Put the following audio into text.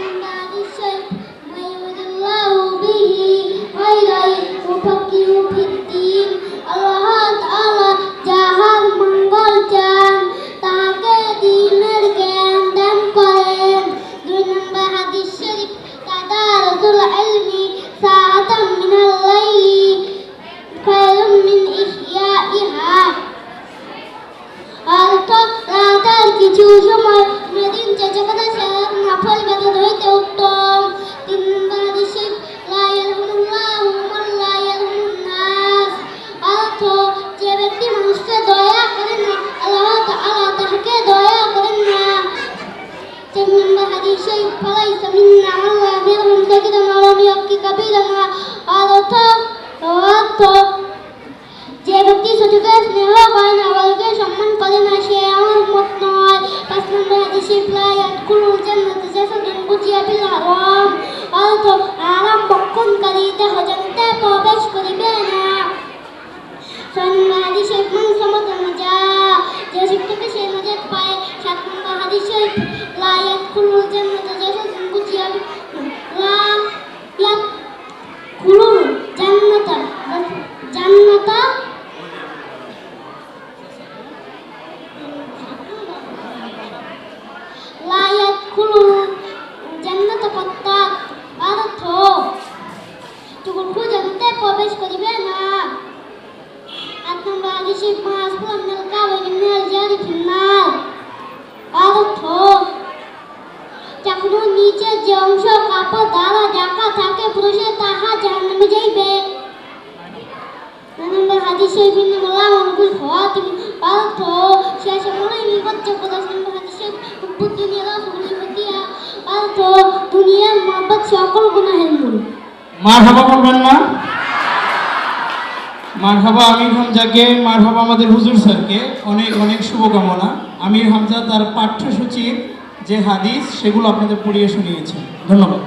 Daddy তাহাকে দয়া করেন না। চার নম্বর হাদিসে ফালাইসা মিন্না আল্লাহ ইয়ারহাম সাকিরান ওয়া ইয়াক্কি কাবীরান অর্থ অর্থ, যে ব্যক্তি ছোটকে স্নেহ করে না বড়কে সম্মান করে না, সে আমার মত নয়। পাঁচ নম্বর হাদিসে প্লায়াত কুলুল জান্নাত জাসাদুন কুজিয়া বিল হারাম অর্থ, আরাম সেই নজর পায় সাত নম্বর হাদিস শরীফ লা ইয়াদখুলুল জান্নাতা জাসাসুন কুজিয়া লা ইয়াদখুলুল প্রবেশ করিবে না, আট নম্বর হাদিস শরীফ চাকরুর নিচে যে অংশ কাপড় দ্বারা ঢাকা থাকে, পুরুষে তাহা জাহান্নামে যাইবে। তুমি অর্থ শেষে মনে নির্বাচ্য প্রদাস নম্বর হাদিসে উদ্ভুত দুনিয়া রাসুলি হতিয়া অর্থ দুনিয়ার মহব্বত সকল গুনাহের মূল। মারহাবা বলবেন না? মারহাবা আমির হামজাকে, মারহাবা আমাদের হুজুর স্যারকে অনেক অনেক শুভকামনা। আমির হামজা তার পাঠ্যসূচির যে হাদিস সেগুলো আপনাদের পড়িয়ে শুনিয়েছেন ধন্যবাদ।